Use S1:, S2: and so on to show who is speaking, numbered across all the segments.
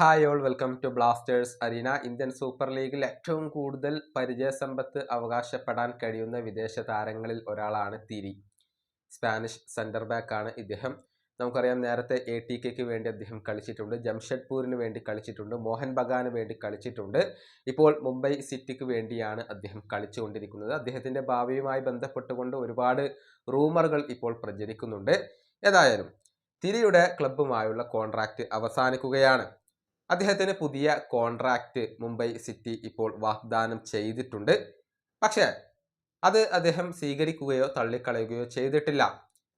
S1: Hi all welcome to Blasters arena. Indian super ലീഗിൽ ഏറ്റവും കൂടുതൽ പരിചയസമ്പത്ത് അവകാശപ്പെടാൻ കഴിയുന്ന വിദേശ താരങ്ങളിൽ ഒരാളാണ് തിരി. സ്പാനിഷ് സെന്റർ ബാക്ക് ആണ് ഇദ്ദേഹം. നമുക്കറിയാം നേരത്തെ എ ടി കെക്ക് വേണ്ടി അദ്ദേഹം കളിച്ചിട്ടുണ്ട് ജംഷഡ്പൂരിന് വേണ്ടി കളിച്ചിട്ടുണ്ട് മോഹൻ ബഗാന് വേണ്ടി കളിച്ചിട്ടുണ്ട്. ഇപ്പോൾ മുംബൈ സിറ്റിക്ക് വേണ്ടിയാണ് അദ്ദേഹം കളിച്ചുകൊണ്ടിരിക്കുന്നത്. അദ്ദേഹത്തിന്റെ ഭാവിയുമായി ബന്ധപ്പെട്ടുകൊണ്ട് ഒരുപാട് റൂമറുകൾ ഇപ്പോൾ പ്രചരിക്കുന്നുണ്ട്. ഏതായാലും തിരിയുടെ ക്ലബ്ബുമായുള്ള കോൺട്രാക്റ്റ് അവസാനിക്കുകയാണ്. അദ്ദേഹത്തിന് പുതിയ കോൺട്രാക്റ്റ് മുംബൈ സിറ്റി ഇപ്പോൾ വാഗ്ദാനം ചെയ്തിട്ടുണ്ട്. പക്ഷേ അത് അദ്ദേഹം സ്വീകരിക്കുകയോ തള്ളിക്കളയുകയോ ചെയ്തിട്ടില്ല.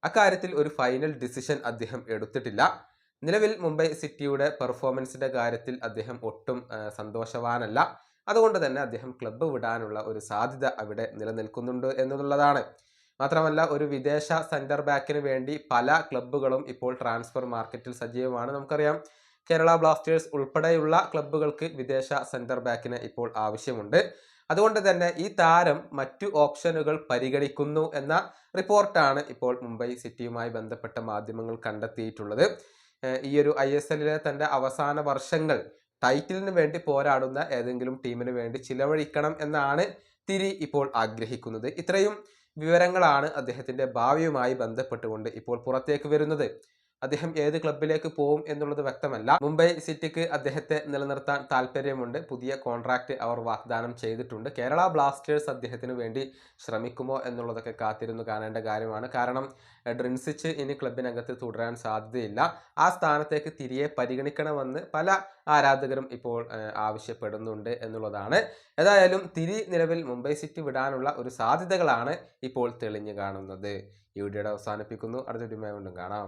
S1: അക്കാര്യത്തിൽ ഒരു ഫൈനൽ ഡിസിഷൻ അദ്ദേഹം എടുത്തിട്ടില്ല. നിലവിൽ മുംബൈ സിറ്റിയുടെ പെർഫോമൻസിന്റെ കാര്യത്തിൽ അദ്ദേഹം ഒട്ടും സന്തോഷവാനല്ല. അതുകൊണ്ട് തന്നെ അദ്ദേഹം ക്ലബ്ബ് വിടാനുള്ള ഒരു സാധ്യത അവിടെ നിലനിൽക്കുന്നുണ്ട് എന്നുള്ളതാണ്. മാത്രമല്ല ഒരു വിദേശ സെന്റർ ബാക്കിന് വേണ്ടി പല ക്ലബ്ബുകളും ഇപ്പോൾ ട്രാൻസ്ഫർ മാർക്കറ്റിൽ സജീവമാണ് നമുക്കറിയാം. കേരള ബ്ലാസ്റ്റേഴ്സ് ഉൾപ്പെടെയുള്ള ക്ലബ്ബുകൾക്ക് വിദേശ സെന്റർ ബാക്കിന് ഇപ്പോൾ ആവശ്യമുണ്ട്. അതുകൊണ്ട് തന്നെ ഈ താരം മറ്റു ഓപ്ഷനുകൾ പരിഗണിക്കുന്നു എന്ന റിപ്പോർട്ടാണ് ഇപ്പോൾ മുംബൈ സിറ്റിയുമായി ബന്ധപ്പെട്ട മാധ്യമങ്ങൾ കണ്ടെത്തിയിട്ടുള്ളത്. ഈ ഒരു ഐ എസ് എല്ലിലെ തന്റെ അവസാന വർഷങ്ങൾ ടൈറ്റിലിന് വേണ്ടി പോരാടുന്ന ഏതെങ്കിലും ടീമിന് വേണ്ടി ചിലവഴിക്കണം എന്നാണ് തിരി ഇപ്പോൾ ആഗ്രഹിക്കുന്നത്. ഇത്രയും വിവരങ്ങളാണ് അദ്ദേഹത്തിന്റെ ഭാവിയുമായി ബന്ധപ്പെട്ടുകൊണ്ട് ഇപ്പോൾ പുറത്തേക്ക് വരുന്നത്. അദ്ദേഹം ഏത് ക്ലബിലേക്ക് പോകും എന്നുള്ളത് വ്യക്തമല്ല. മുംബൈ സിറ്റിക്ക് അദ്ദേഹത്തെ നിലനിർത്താൻ താല്പര്യമുണ്ട് പുതിയ കോൺട്രാക്റ്റ് അവർ വാഗ്ദാനം ചെയ്തിട്ടുണ്ട്. കേരള ബ്ലാസ്റ്റേഴ്സ് അദ്ദേഹത്തിന് വേണ്ടി ശ്രമിക്കുമോ എന്നുള്ളതൊക്കെ കാത്തിരുന്നു കാണേണ്ട കാര്യമാണ്. കാരണം ഡ്രിൻസിച്ച് ഇനി ക്ലബിനകത്ത് തുടരാൻ സാധ്യതയില്ല. ആ സ്ഥാനത്തേക്ക് തിരികെ പരിഗണിക്കണമെന്ന് പല ആരാധകരും ഇപ്പോൾ ആവശ്യപ്പെടുന്നുണ്ട് എന്നുള്ളതാണ്. ഏതായാലും തിരി നിലവിൽ മുംബൈ സിറ്റി വിടാനുള്ള ഒരു സാധ്യതകളാണ് ഇപ്പോൾ തെളിഞ്ഞു കാണുന്നത്. ഈ വീഡിയോയുടെ അവസാനിപ്പിക്കുന്നു. അടുത്ത വീഡിയോ കാണാം.